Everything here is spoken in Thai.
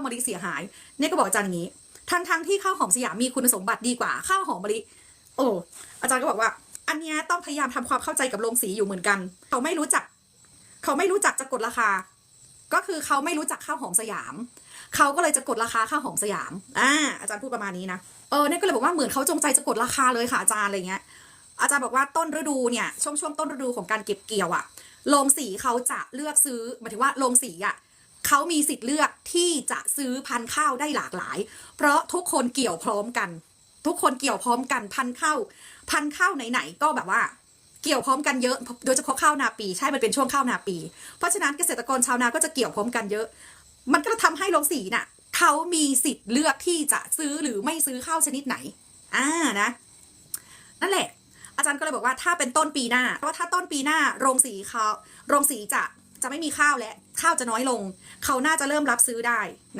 าวมะลิเสียหาย เนี่ยก็บอกอาจารย์อย่างนี้ ทั้งทั้งที่ข้าวหอมสยามมีคุณสมบัติดีกว่าข้าวหอมมะลิ โอ้ อาจารย์ก็บอกว่า อันเนี้ยต้องพยายามทำความเข้าใจกับโรงสีอยู่เหมือนกัน เขาไม่รู้จัก เขาไม่รู้จักจะกดราคา ก็คือเขาไม่รู้จักข้าวหอมสยาม เขาก็เลยจะกดราคาข้าวหอมสยาม อ่า อาจารย์พูดประมาณนี้นะ เออ เนี่ยก็เลยบอกว่าเหมือนเขาจงใจจะกดราคาเลยค่ะอาจารย์อะไรเงี้ย อาจารย์บอกว่าต้นฤดูเนี่ยช่วงช่วงต้นฤดูของการเก็บเกี่ยวอะโรงสีเขาจะเลือกซื้อหมายถึงว่าโรงสีอะ เขามีสิทธิ์เลือกที่จะซื้อพันธุ์ข้าวได้หลากหลาย เพราะทุกคนเกี่ยวพร้อมกัน ทุกคนเกี่ยวพร้อมกันพันธุ์ข้าวพันธุ์ข้าวไหนๆก็แบบว่าเกี่ยวพร้อมกันเยอะ โดยเฉพาะข้าวนาปี ใช่ มันเป็นช่วงข้าวนาปี เพราะฉะนั้นเกษตรกรชาวนาก็จะเกี่ยวพร้อมกันเยอะ มันก็ทำให้โรงสีน่ะเขามีสิทธิ์เลือกที่จะซื้อหรือไม่ซื้อข้าวชนิดไหน อ่านะ นั่นแหละ อาจารย์ก็เลยบอกว่าถ้าเป็นต้นปีหน้า เพราะว่าถ้าต้นปีหน้าโรงสีเขาโรงสีจะ จะไม่มีข้าวและข้าวจะน้อยลง เขาน่าจะเริ่มรับซื้อได้นะ